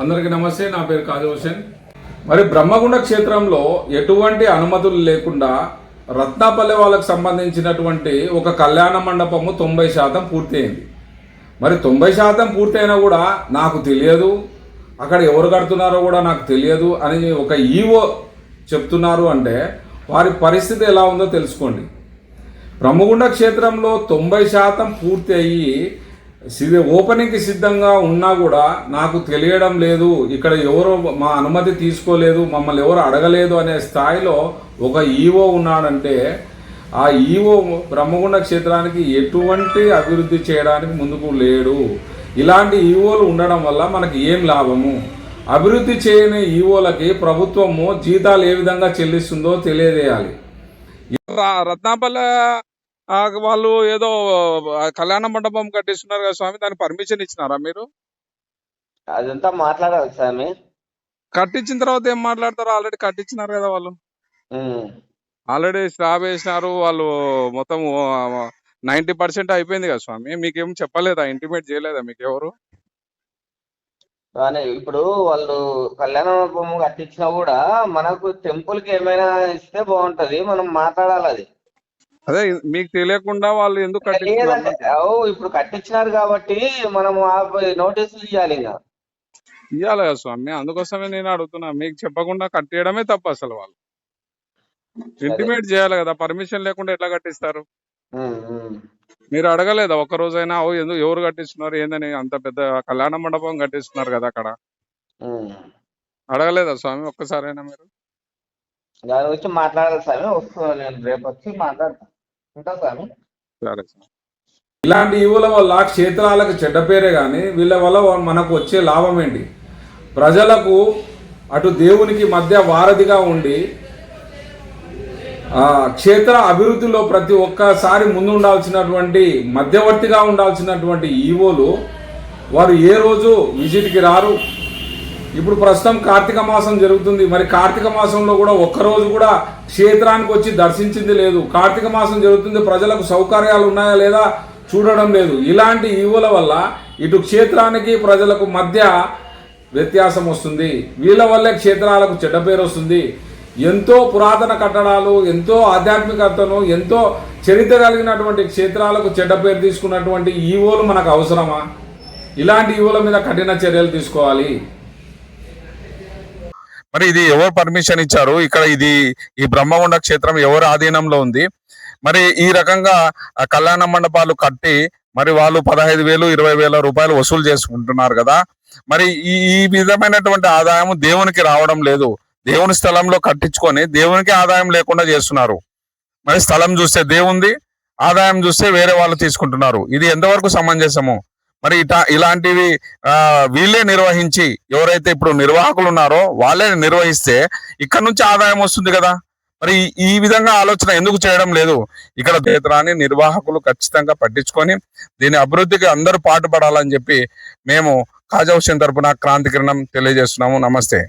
అందరికీ నమస్తే నా పేరు కాజీ హుసేన్ మరి బ్రహ్మగుండ క్షేత్రంలో ఎటువంటి అనుమతులు లేకుండా రత్నాపల్లె వాళ్ళకు సంబంధించినటువంటి ఒక కళ్యాణ మండపము తొంభై శాతం పూర్తయింది. మరి తొంభై శాతం పూర్తయినా కూడా నాకు తెలియదు అక్కడ ఎవరు కడుతున్నారో కూడా నాకు తెలియదు అని ఒక ఈవో చెప్తున్నారు అంటే వారి పరిస్థితి ఎలా ఉందో తెలుసుకోండి. బ్రహ్మగుండ క్షేత్రంలో తొంభై శాతం పూర్తి అయ్యి ఓపెనింగ్కి సిద్ధంగా ఉన్నా కూడా నాకు తెలియడం లేదు. ఇక్కడ ఎవరు మా అనుమతి తీసుకోలేదు మమ్మల్ని ఎవరు అడగలేదు అనే స్థాయిలో ఒక ఈవో ఉన్నాడంటే ఆ ఈవో బ్రహ్మగుండ క్షేత్రానికి ఎటువంటి అభివృద్ధి చేయడానికి ముందుకు లేడు. ఇలాంటి ఈవోలు ఉండడం వల్ల మనకి ఏం లాభము? అభివృద్ధి చేయని ఈవోలకి ప్రభుత్వము జీతాలు ఏ విధంగా చెల్లిస్తుందో తెలియజేయాలి. రత్నాపల్ల వాళ్ళు ఏదో కళ్యాణ మండపం కట్టిస్తున్నారు కదా స్వామి దానికి పర్మిషన్ ఇచ్చినారా మీరు? అదంతా మాట్లాడాలి స్వామి. కట్టించిన తర్వాత ఏం మాట్లాడతారు? ఆల్రెడీ కట్టించినారు కదా వాళ్ళు. ఆల్రెడీ స్లాబ్ వేసినారు వాళ్ళు మొత్తం నైంటీ పర్సెంట్ అయిపోయింది కదా స్వామి. మీకేం చెప్పలేదా? ఇంటిమేట్ చేయలేదా మీకు ఎవరు కానీ ఇప్పుడు వాళ్ళు కళ్యాణ మండపం కట్టించినా కూడా మనకు టెంపుల్కి ఏమైనా ఇస్తే బాగుంటది. మనం మాట్లాడాలి అది. అదే మీకు తెలియకుండా వాళ్ళు ఎందుకు ఓ ఇప్పుడు కట్టించినారు కాబట్టి మనం నోటీసులు ఇవ్వాలి ఇంకా. ఇవ్వాలి కదా స్వామి అందుకోసమే నేను అడుగుతున్నా. మీకు చెప్పకుండా కట్టేయడమే తప్పు అసలు వాళ్ళు. ఇంటిమేట్ చేయాలి కదా పర్మిషన్ లేకుండా ఎట్లా కట్టిస్తారు. మీరు అడగలేదా? ఒక్క రోజైనా ఓ ఎందుకు ఎవరు కట్టిస్తున్నారు? ఏందని? అంత పెద్ద కళ్యాణ మండపం కట్టిస్తున్నారు కదా అక్కడ. అడగలేదా స్వామి ఒక్కసారైనా మీరు? దాని గురించి మాట్లాడాలి స్వామి. వస్తున్నా నేను రేపు వచ్చి మాట్లాడతాను ఉంటా స్వామి సరే ఇలాంటి ఈవుల వల్ల క్షేత్రాలకు చెడ్డ పేరే కానీ వీళ్ళ వల్ల మనకు వచ్చే లాభం ఏంటి? ప్రజలకు అటు దేవునికి మధ్య వారధిగా ఉండి క్షేత్ర అభివృద్ధిలో ప్రతి ఒక్కసారి ముందు ఉండాల్సినటువంటి మధ్యవర్తిగా ఉండాల్సినటువంటి ఈవోలు వారు ఏ రోజు విజిట్కి రారు? ఇప్పుడు ప్రస్తుతం కార్తీక మాసం జరుగుతుంది. మరి కార్తీక మాసంలో కూడా ఒక్కరోజు కూడా క్షేత్రానికి వచ్చి దర్శించింది లేదు. కార్తీక మాసం జరుగుతుంది ప్రజలకు సౌకర్యాలు ఉన్నాయా లేదా చూడడం లేదు. ఇలాంటి ఈవుల వల్ల ఇటు క్షేత్రానికి ప్రజలకు మధ్య వ్యత్యాసం వస్తుంది. వీళ్ళ వల్లే క్షేత్రాలకు చెడ్డ పేరు వస్తుంది. ఎంతో పురాతన కట్టడాలు ఎంతో ఆధ్యాత్మికతను ఎంతో చరిత్ర కలిగినటువంటి క్షేత్రాలకు చెడ్డ పేరు తీసుకున్నటువంటి ఈవోలు మనకు అవసరమా? ఇలాంటి ఈవోల మీద కఠిన చర్యలు తీసుకోవాలి. మరి ఇది ఎవరు పర్మిషన్ ఇచ్చారు? ఇక్కడ ఇది ఈ బ్రహ్మగుండ క్షేత్రం ఎవరి ఆధీనంలో ఉంది? మరి ఈ రకంగా కళ్యాణ మండపాలు కట్టి మరి వాళ్ళు పదహైదు వేలు ఇరవై వేల రూపాయలు వసూలు చేసుకుంటున్నారు కదా. మరి ఈ ఈ విధమైనటువంటి ఆదాయం దేవునికి రావడం లేదు. దేవుని స్థలంలో కట్టించుకొని దేవునికి ఆదాయం లేకుండా చేస్తున్నారు. మరి స్థలం చూస్తే దేవుంది ఆదాయం చూస్తే వేరే వాళ్ళు తీసుకుంటున్నారు. ఇది ఎంతవరకు సమంజసము? మరి ఇట ఇలాంటివి వీళ్ళే నిర్వహించి ఎవరైతే ఇప్పుడు నిర్వాహకులు ఉన్నారో వాళ్ళే నిర్వహిస్తే ఇక్కడ నుంచి ఆదాయం వస్తుంది కదా. మరి ఈ- విధంగా ఆలోచన ఎందుకు చేయడం లేదు? ఇక్కడ దేతరాన్ని నిర్వాహకులు ఖచ్చితంగా పట్టించుకొని దీని అభివృద్ధికి అందరూ పాటుపడాలని చెప్పి మేము కాజా హుస్సేన్ తరపున క్రాంతి కిరణం తెలియజేస్తున్నాము. నమస్తే.